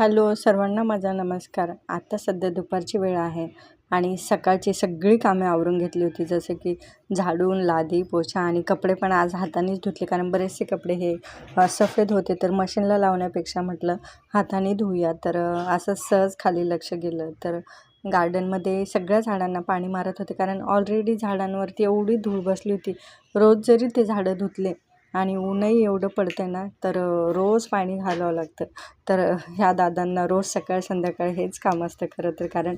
Hello सर्वांना माझा नमस्कार. आता सध्या दुपारची वेळ आहे आणि सकाळची सगळी कामे आवरून घेतली होती जसं की झाडून लादी पोछा आणि कपडे पण आज हातानेच धुतले. कारण बरेचसे कपडे हे सफेद होते. तर मशीनला लावण्यापेक्षा म्हटलं हाताने धुऊया. तर असं सहज खाली लक्ष गेलं. तर गार्डनमध्ये सगळ्या झाडांना पाणी मारत होते. कारण ऑलरेडी झाडांवरती एवढी धूळ बसली होती. रोज जरी ते झाडं धुतले आणि ऊनही एवढं पडतं ना तर रोज पाणी घालावं लागतं. तर ह्या दादांना रोज सकाळ संध्याकाळ हेच काम असतं खरं तर. कारण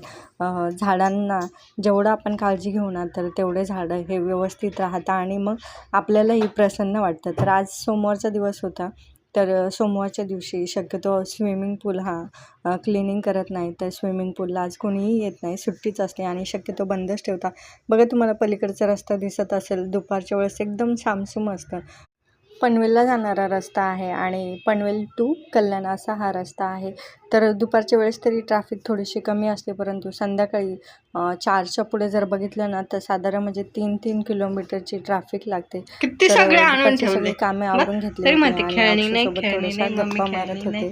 झाडांना जेवढं आपण काळजी घेऊ ना तर तेवढे झाडं हे व्यवस्थित राहतं आणि मग आपल्यालाही प्रसन्न वाटतं. तर आज सोमवारचा दिवस होता तर सोमवारच्या दिवशी शक्यतो स्विमिंग पूल हा क्लिनिंग करत नाही तर स्विमिंग पूलला आज कोणीही येत नाही सुट्टीच असते आणि शक्यतो बंदच ठेवता बघा तुम्हाला पलीकडचा रस्ता दिसत असेल दुपारच्या वेळेस एकदम सामसूम असतं. पनवेलला जाणारा रस्ता आहे आणि पनवेल टू कल्याण असा हा रस्ता आहे. तर दुपारच्या वेळेस तरी ट्रॅफिक थोडीशी कमी असते परंतु संध्याकाळी चारच्या पुढे जर बघितलं ना तर साधारण म्हणजे तीन तीन किलोमीटरची ट्रॅफिक लागते. किती सगळे कामे आवरून घेतली थोड्याशा गप्पा मारत. होते.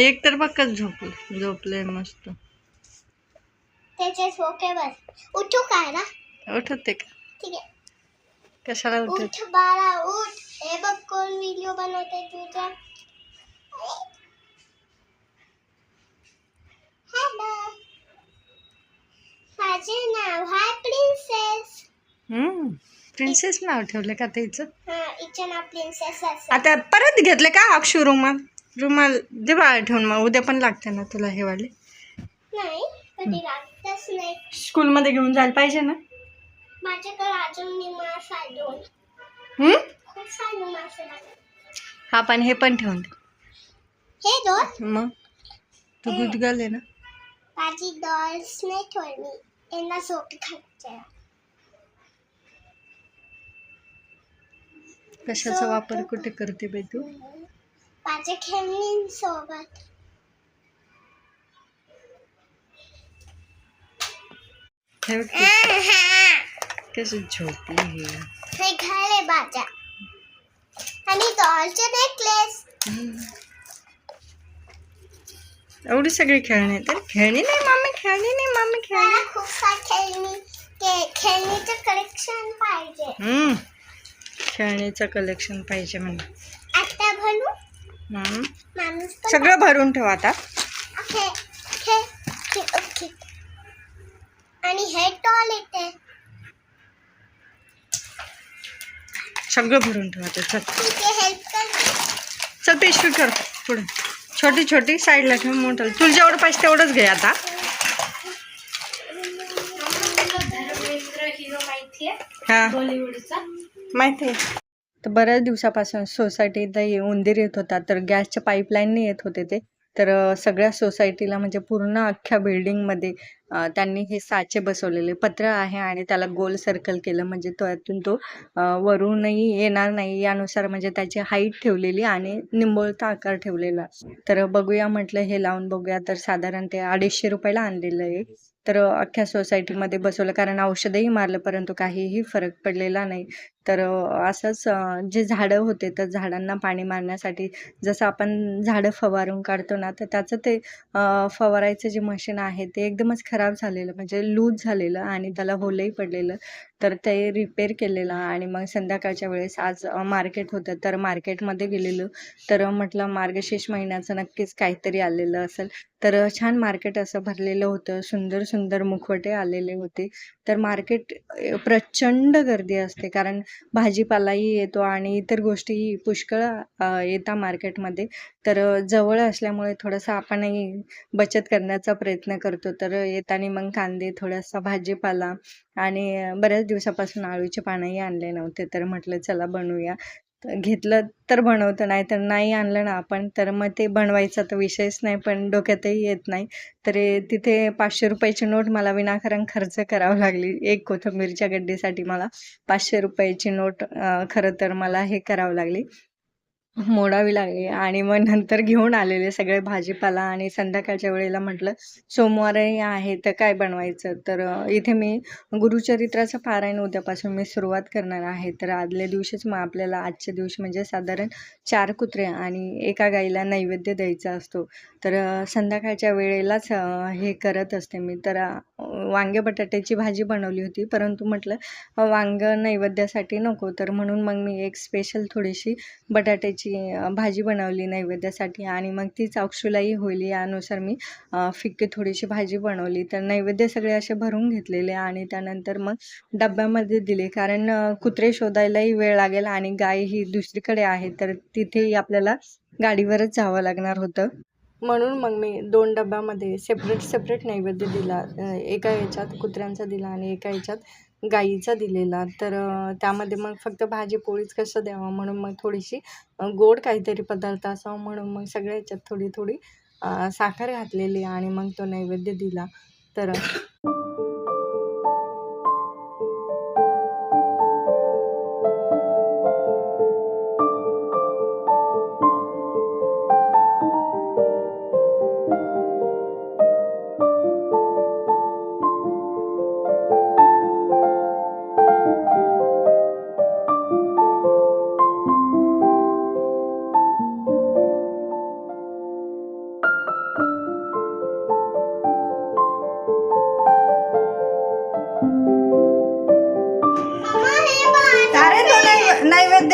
एक तर बघच झोपले झोपले मस्त. त्याचे झोके बस उठू काय ना उठते का? ठीक आहे. कशाला उठ बाळा उठ. हे बघ कोण व्हिडिओ बनवते तुझा. हॅलो माझे नाव आहे प्रिन्सेस हम्म. प्रिन्सेस नाव ठेवलं का त्याचं? हा हिचं नाव प्रिन्सेस असं. आता परत घेतले का अक्षू रुमाल रुमाल दे बाळा ठेवून मग. उद्या पण लागते ना तुला हे वाले. नाही कधी लागतच नाही. स्कूलमध्ये घेऊन जायला पाहिजे ना? माझ्याकडे अजून मी मास आहे दोन हम्म? खूप सारे मास लागतात हा पण हे पण ठेवून दे. हे दोन? मग? तू गुदगल आहे ना. माझी डॉल्स नाही ठेवली. यांना झोपी खायचे कशाचा वापर कुठे करते बाई तू? माझ्या खेळणींसोबत. ठेव की. कशी झोपली हे? हे घाले बाजा। आणि डॉलचे नेकलेस एवढी सगळी खेळणी तर खेळणी नाही मम्मी खेळणी नाही मम्मी खेळणी खूप सार खेळणी के खेळणीचं कलेक्शन पाहिजे हम्म। खेळणीचं कलेक्शन पाहिजे म्हणून आता भरू? हम्म. माणूस पण सगळं भरून ठेव आता। ओके ओके ओके आणि हे डॉल येते सगळं भरून ठेव आता चल. चल पेशवी कर पुढे. छोटी छोटी साईडला ठेव मोठं. तुला जेवढं पाहिजे तेवढंच घे आता. माहिती आहे हा. बॉलिवूडचा माहिती आहे. तर बऱ्याच दिवसापासून सोसायटीत ये- उंदीर येत होता तर गॅसच्या पाईपलाईनने येत होते ते. तर सगळ्या सोसायटीला म्हणजे पूर्ण अख्ख्या बिल्डिंगमध्ये त्यांनी हे साचे बसवलेले पत्र आहे आणि त्याला गोल सर्कल केलं. म्हणजे त्यातून तो वरूनही येणार नाही. यानुसार म्हणजे त्याची हाईट ठेवलेली आणि निंबोळता आकार ठेवलेला. तर बघूया म्हटलं हे लावून बघूया. तर साधारण ते अडीचशे रुपयाला आणलेलं आहे. तर अख्ख्या सोसायटीमध्ये बसवलं. कारण औषधही मारलं परंतु काहीही फरक पडलेला नाही. तर असंच जे झाडं होते तर झाडांना पाणी मारण्यासाठी जसं आपण झाडं फवारून काढतो ना तर त्याचं ते फवारायचं जे मशीन आहे ते एकदमच खराब झालेलं म्हणजे लूज झालेलं आणि त्याला होलही पडलेलं. तर ते रिपेअर केलेलं आणि मग संध्याकाळच्या वेळेस आज मार्केट होतं तर मार्केटमध्ये गेलेलो. तर म्हटलं मार्गशीर्ष महिन्याचं नक्कीच काहीतरी आलेलं असेल. तर छान मार्केट असं भरलेलं होतं सुंदर सुंदर मुखवटे आलेले होते. तर मार्केट प्रचंड गर्दी असते. कारण भाजीपालाही येतो आणि इतर गोष्टी पुष्कळ येता येतात मार्केटमध्ये. तर जवळ असल्यामुळे थोडंसं आपणही बचत करण्याचा प्रयत्न करतो. तर येताना मग कांदे थोडासा भाजीपाला आणि बऱ्याच दिवसापासून आळूचे पानंही आणले नव्हते. तर म्हटलं चला बनवूया. घेतलं तर बनवतं नाही तर नाही आणलं ना आपण तर मग ते बनवायचा तर विषयच नाही पण डोक्यातही येत नाही. तर तिथे पाचशे रुपयाची नोट मला विनाकारण खर्च करावं लागली एक कोथिंबीरच्या गड्डीसाठी मला पाचशे रुपयाची नोट खरं तर मला हे करावं लागली. मोडावी लागली. आणि मग नंतर घेऊन आलेले सगळे भाजीपाला आणि संध्याकाळच्या वेळेला म्हटलं सोमवारही आहे तर काय बनवायचं? तर इथे मी गुरुचरित्राचं पारायण उद्यापासून मी सुरुवात करणार आहे. तर आदल्या दिवशीच मग आपल्याला आजच्या दिवशी म्हणजे साधारण चार कुत्रे आणि एका गाईला नैवेद्य द्यायचा असतो. तर संध्याकाळच्या वेळेलाच हे करत असते मी. तर वांगे बटाट्याची भाजी बनवली होती. परंतु म्हटलं वांग नैवेद्यासाठी नको. तर म्हणून मग मी एक स्पेशल थोडीशी बटाट्याची अ, भाजी बनवली नैवेद्यासाठी आणि मग तीच अक्षुलाही होईल यानुसार मी फिक्के थोडीशी भाजी बनवली. तर नैवेद्य सगळे असे भरून घेतलेले आणि त्यानंतर मग डब्यामध्ये दिले. कारण कुत्रे शोधायलाही वेळ लागेल आणि गाय ही दुसरीकडे आहे तर तिथेही आपल्याला गाडीवरच जावं लागणार होतं. म्हणून मग मी दोन डब्यामध्ये सेपरेट सेपरेट नैवेद्य दिला. एका याच्यात कुत्र्यांचा दिला आणि एका याच्यात गाईचा दिलेला. तर त्यामध्ये मग फक्त भाजी पोळीच कसं द्यावं म्हणून मग थोडीशी गोड काहीतरी पदार्थ असावा म्हणून मग सगळ्या याच्यात थोडी थोडी साखर घातलेली आणि मग तो नैवेद्य दिला. तर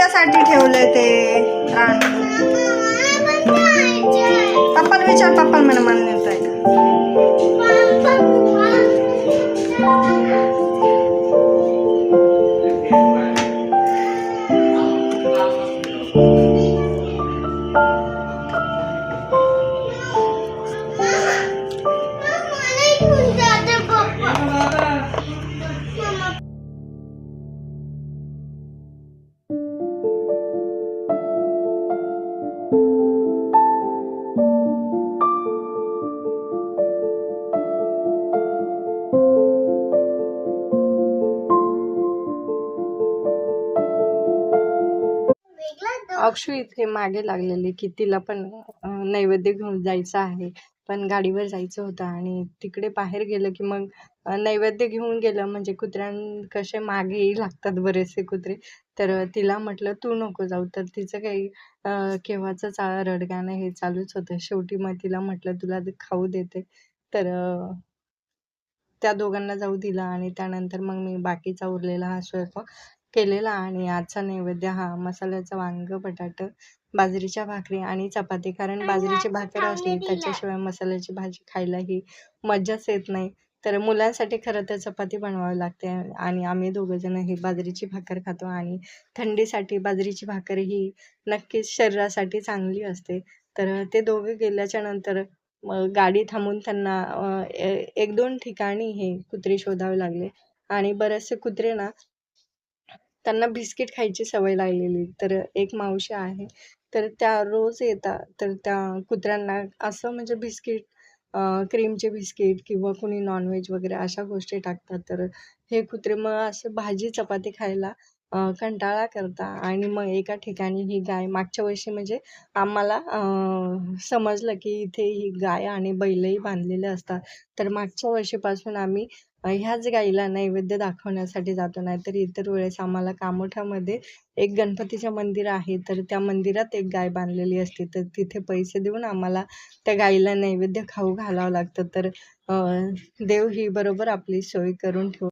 नैवेद्यासाठी ठेवलंय ते? रान. पप्पाला विचार पप्पा मला मान्य होत आहे मला अक्षू इथे मागे लागलेली की तिला पण नैवेद्य घेऊन जायचं आहे. पण गाडीवर जायचं होतं आणि तिकडे बाहेर गेलं की मग नैवेद्य घेऊन गेलं म्हणजे कुत्र्यां कसे मागेही लागतात बरेचसे कुत्रे. तर तिला म्हटलं तू नको जाऊ. तर तिचं काही केव्हाचं चा रडगाणं हे चालूच होतं. शेवटी मग तिला म्हटलं तुला खाऊ देते. तर त्या दोघांना जाऊ दिला आणि त्यानंतर मग मी बाकीचा उरलेला हा स्वयंपाक केलेला आणि आजचा नैवेद्य हा मसाल्याचं वांगं बटाटं बाजरीच्या भाकरी आणि चपाती. कारण बाजरीची भाकर असली त्याच्याशिवाय मसाल्याची भाजी खायला ही मज्जाच येत नाही. तर मुलांसाठी खरं तर चपाती बनवावी लागते आणि आम्ही दोघंजण ही बाजरीची भाकर खातो आणि थंडीसाठी बाजरीची भाकर ही नक्कीच शरीरासाठी चांगली असते. तर ते दोघे गेल्याच्यानंतर गाडी थांबून त्यांना एक दोन ठिकाणी हे कुत्रे शोधावे लागले. आणि बरेचसे कुत्रे ना त्यांना बिस्किट खायची सवय लागलेली. तर एक मावशी आहे तर त्या रोज येतात. तर त्या कुत्र्यांना असं म्हणजे बिस्किट क्रीमचे बिस्किट किंवा कुणी नॉनव्हेज वगैरे अशा गोष्टी टाकतात. तर हे कुत्रे मग असं भाजी चपाती खायला कंटाळा करता आणि मग एका ठिकाणी ही गाय मागच्या वर्षी म्हणजे आम्हाला समजलं की इथे ही गाय आणि बैलही बांधलेले असतात. तर मागच्या वर्षीपासून आम्ही ह्याच गाईला नैवेद्य दाखवण्यासाठी जातो. नाहीतर इतर वेळेस आम्हाला कामोठामध्ये एक गणपतीचं मंदिर आहे तर त्या मंदिरात एक गाय बांधलेली असते. तर तिथे पैसे देऊन आम्हाला त्या गाईला नैवेद्य खाऊ घालावं लागतं. तर देव ही बरोबर आपली सोय करून ठेव